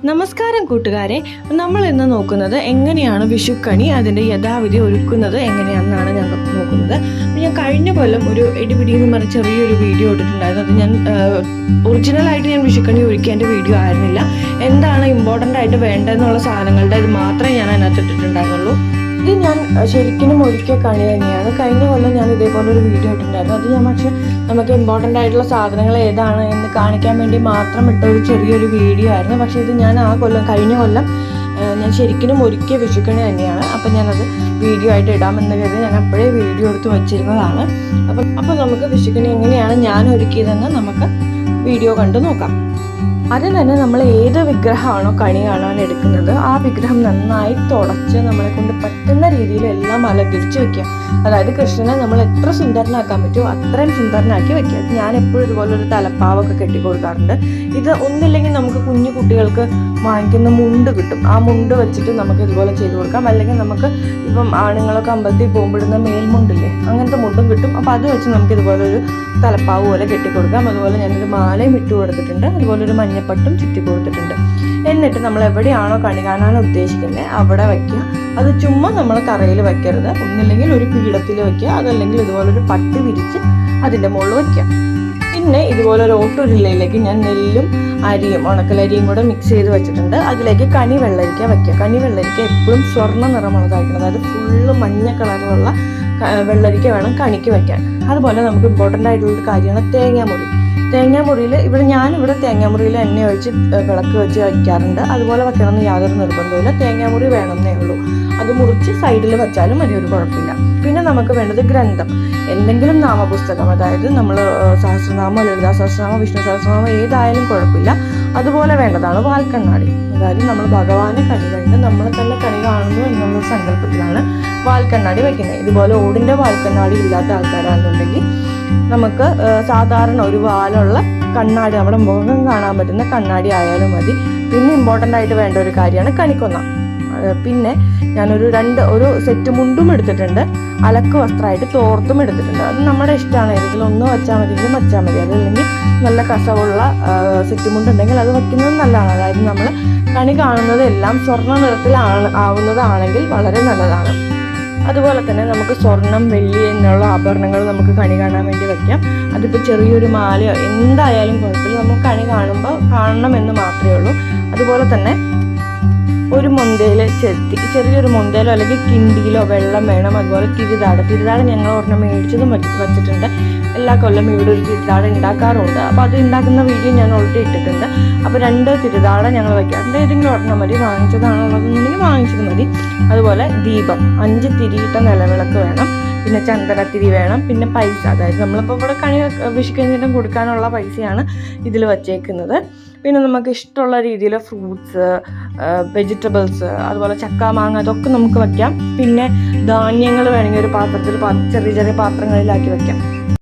നമസ്കാരം കൂട്ടുകാരെ. നമ്മൾ ഇന്ന് നോക്കുന്നത് എങ്ങനെയാണ് വിഷുക്കണി അതിന്റെ യഥാവിധി ഒരുക്കുന്നത് എങ്ങനെയാണെന്നാണ് ഞാൻ നോക്കുന്നത്. ഞാൻ കഴിഞ്ഞ കൊല്ലം ഒരു ഇടിപിടി എന്ന് പറഞ്ഞ ചെറിയൊരു വീഡിയോ ഇട്ടിട്ടുണ്ടായിരുന്നു. അത് ഞാൻ ഒറിജിനലായിട്ട് ഞാൻ വിഷുക്കണി ഒരുക്കേണ്ട വീഡിയോ ആയിരുന്നില്ല. എന്താണ് ഇമ്പോർട്ടന്റ് ആയിട്ട് വേണ്ടതെന്നുള്ള സാധനങ്ങളുടെ ഇത് മാത്രമേ ഞാൻ അതിനകത്ത് ഇട്ടിട്ടുണ്ടായിരുന്നുള്ളൂ. ഇത് ഞാൻ ശരിക്കും ഒരിക്കൽ കണി തന്നെയാണ്. കഴിഞ്ഞ കൊല്ലം ഞാൻ ഇതേപോലെ ഒരു വീഡിയോ ഇട്ടിട്ടുണ്ടായിരുന്നു. അത് ഞാൻ പക്ഷേ നമുക്ക് ഇമ്പോർട്ടന്റ് ആയിട്ടുള്ള സാധനങ്ങൾ ഏതാണ് എന്ന് കാണിക്കാൻ വേണ്ടി മാത്രം ഇട്ട ഒരു ചെറിയൊരു വീഡിയോ ആയിരുന്നു. പക്ഷേ ഇത് ഞാൻ ആ കൊല്ലം കഴിഞ്ഞ കൊല്ലം ഞാൻ ശരിക്കും ഒരുക്കിയ വിഷുക്കണി തന്നെയാണ്. അപ്പം ഞാനത് വീഡിയോ ആയിട്ട് ഇടാമെന്ന് കരുതി ഞാൻ അപ്പോഴേ വീഡിയോ എടുത്ത് വച്ചിരുന്നതാണ്. അപ്പം അപ്പം നമുക്ക് വിഷുക്കണി എങ്ങനെയാണ് ഞാൻ ഒരുക്കിയതെന്ന് നമുക്ക് വീഡിയോ കണ്ടു നോക്കാം. ആദ്യം തന്നെ നമ്മൾ ഏത് വിഗ്രഹമാണോ കണി കാണാൻ എടുക്കുന്നത് ആ വിഗ്രഹം നന്നായി തുടച്ച് നമ്മളെ കൊണ്ട് പറ്റുന്ന രീതിയിൽ എല്ലാം അലങ്കരിച്ച് വെക്കുക. അതായത് കൃഷ്ണനെ നമ്മൾ എത്ര സുന്ദരനാക്കാൻ പറ്റുമോ അത്രയും സുന്ദരനാക്കി വെക്കുക. ഞാൻ എപ്പോഴും ഇതുപോലെ ഒരു തലപ്പാവൊക്കെ കെട്ടി കൊടുക്കാറുണ്ട്. ഇത് ഒന്നില്ലെങ്കിൽ നമുക്ക് കുഞ്ഞു കുട്ടികൾക്ക് വാങ്ങിക്കുന്ന മുണ്ട് കിട്ടും. ആ മുണ്ട് വെച്ചിട്ട് നമുക്ക് ഇതുപോലെ ചെയ്തു കൊടുക്കാം. അല്ലെങ്കിൽ നമുക്ക് ഇപ്പം ആണുങ്ങളൊക്കെ അമ്പലത്തിൽ പോകുമ്പോഴുന്ന മേൽമുണ്ടില്ലേ അങ്ങനത്തെ മുണ്ടും കിട്ടും. അപ്പോൾ അത് വെച്ച് നമുക്ക് ഇതുപോലെ ഒരു തലപ്പാവ് പോലെ കെട്ടിക്കൊടുക്കാം അതുപോലെ ഞാനൊരു മാലയും ഇട്ട് കൊടുത്തിട്ടുണ്ട്. അതുപോലെ ഒരു മഞ്ഞപ്പട്ടും ചുറ്റി കൊടുത്തിട്ടുണ്ട്. എന്നിട്ട് നമ്മൾ എവിടെയാണോ കണി കാണാൻ ഉദ്ദേശിക്കുന്നത് അവിടെ വയ്ക്കുക അത് ചുമ്മാ നമ്മൾ തറയിൽ വെക്കരുത്. ഒന്നില്ലെങ്കിൽ ഒരു പീഠത്തിൽ വെക്കുക അതല്ലെങ്കിൽ ഇതുപോലെ ഒരു പട്ട് വിരിച്ച് അതിന്റെ മുകളിൽ വയ്ക്കുക പിന്നെ ഇതുപോലെ ഒരു ഓട്ടുരുളയിലേക്ക് ഞാൻ നെല്ലും അരിയും ഉണക്കലരിയും കൂടെ മിക്സ് ചെയ്ത് വെച്ചിട്ടുണ്ട്. അതിലേക്ക് കണി വെള്ളരിക്ക വയ്ക്കുക കണി വെള്ളരിക്ക എപ്പോഴും സ്വർണ നിറമുള്ളതായിരിക്കണം. അതായത് ഫുള്ള് മഞ്ഞ കളറിലുള്ള വെള്ളരിക്ക വേണം കണിക്ക് വയ്ക്കാൻ അതുപോലെ നമുക്ക് ഇമ്പോർട്ടന്റ് ആയിട്ടുള്ളൊരു കാര്യമാണ് തേങ്ങാമുറി തേങ്ങാമുറിയിൽ ഇവിടെ ഞാനിവിടെ തേങ്ങാമുറിയിൽ എണ്ണ ഒഴിച്ച് വിളക്ക് വെച്ച് വയ്ക്കാറുണ്ട്. അതുപോലെ വെക്കണമെന്ന് യാതൊരു നിർബന്ധമില്ല തേങ്ങാമുറി വേണമെന്നേ ഉള്ളൂ. അത് മുറിച്ച് സൈഡിൽ വെച്ചാലും വലിയൊരു കുഴപ്പമില്ല. പിന്നെ നമുക്ക് വേണ്ടത് ഗ്രന്ഥം. എന്തെങ്കിലും നാമപുസ്തകം അതായത് നമ്മൾ സഹസ്രനാമം ലളിതാ സഹസ്രനാമം വിഷ്ണു സഹസ്രനാമം ഏതായാലും കുഴപ്പമില്ല. അതുപോലെ വേണ്ടതാണ് വാൽക്കണ്ണാടി. അതായത് നമ്മൾ ഭഗവാനെ കണി കണ്ട് നമ്മളെ തന്നെ കണി കാണുന്നു എന്നുള്ള സങ്കല്പത്തിലാണ് വാൽക്കണ്ണാടി വെക്കുന്നത്. ഇതുപോലെ ഓടിന്റെ വാൽക്കണ്ണാടി ഇല്ലാത്ത ആൾക്കാരാണെന്നുണ്ടെങ്കിൽ നമുക്ക് സാധാരണ ഒരു വാലുള്ള കണ്ണാടി നമ്മുടെ മുഖം കാണാൻ പറ്റുന്ന കണ്ണാടി ആയാലും മതി. പിന്നെ ഇമ്പോർട്ടന്റ് ആയിട്ട് വേണ്ട ഒരു കാര്യമാണ് കണിക്കൊന്ന. പിന്നെ ഞാനൊരു രണ്ട് ഒരു സെറ്റ് മുണ്ടും എടുത്തിട്ടുണ്ട്. അലക്ക് വസ്ത്രമായിട്ട് തോർത്തും എടുത്തിട്ടുണ്ട്. അത് നമ്മുടെ ഇഷ്ടമാണ്. ഏതെങ്കിലും ഒന്ന് വെച്ചാൽ മതിയെങ്കിൽ വെച്ചാൽ മതി. അതല്ലെങ്കിൽ നല്ല കസവുള്ള സെറ്റ് മുണ്ടുണ്ടെങ്കിൽ അത് വയ്ക്കുന്നത് നല്ലതാണ്. അതായത് നമ്മൾ കണി കാണുന്നത് എല്ലാം സ്വർണ നിറത്തിലാണ് ആവുന്നതാണെങ്കിൽ വളരെ നല്ലതാണ്. അതുപോലെ തന്നെ നമുക്ക് സ്വർണം വെള്ളി എന്നുള്ള ആഭരണങ്ങൾ നമുക്ക് കണി കാണാൻ വേണ്ടി വയ്ക്കാം അതിപ്പോൾ ചെറിയൊരു മാലയോ എന്തായാലും കുഴപ്പമില്ല. നമുക്ക് കണി കാണുമ്പോൾ കാണണം എന്ന് മാത്രമേ ഉള്ളൂ. അതുപോലെ തന്നെ ഒരു മൊന്തയിൽ ചെത്തി ചെറിയൊരു മൊന്തയിലോ അല്ലെങ്കിൽ കിണ്ടിയിലോ വെള്ളം വേണം. അതുപോലെ തിരിതാട് തിരിതാട് ഞങ്ങൾ ഒരെണ്ണം മേടിച്ചതും വെച്ച് വെച്ചിട്ടുണ്ട്. എല്ലാ കൊല്ലം ഇവിടെ ഒരു തിരിതാട് ഉണ്ടാക്കാറുണ്ട്. അപ്പോൾ അത് ഉണ്ടാക്കുന്ന വീഡിയോ ഞാൻ ഓൾറെഡി ഇട്ടിട്ടുണ്ട്. അപ്പോൾ രണ്ട് തിരിതാട ഞങ്ങൾ വയ്ക്കാറുണ്ട് ഏതെങ്കിലും ഒരെണ്ണം മതി. വാങ്ങിച്ചതാണോ എന്നുണ്ടെങ്കിൽ വാങ്ങിച്ചത് മതി. അതുപോലെ ദീപം. അഞ്ച് തിരിയിട്ട നിലവിളക്ക് വേണം. പിന്നെ ചന്ദനത്തിരി വേണം പിന്നെ പൈസ. അതായത് നമ്മളിപ്പോൾ ഇവിടെ കണി വിഷുക്കഞ്ഞിട്ടും കൊടുക്കാനുള്ള പൈസയാണ് ഇതിൽ വച്ചേക്കുന്നത്. പിന്നെ നമുക്ക് ഇഷ്ടമുള്ള രീതിയിൽ ഫ്രൂട്ട്സ് വെജിറ്റബിൾസ് അതുപോലെ ചക്ക മാങ്ങ അതൊക്കെ നമുക്ക് വയ്ക്കാം. പിന്നെ ധാന്യങ്ങൾ വേണമെങ്കിൽ ഒരു പാത്രത്തിൽ ചെറിയ ചെറിയ പാത്രങ്ങളിലാക്കി വയ്ക്കാം.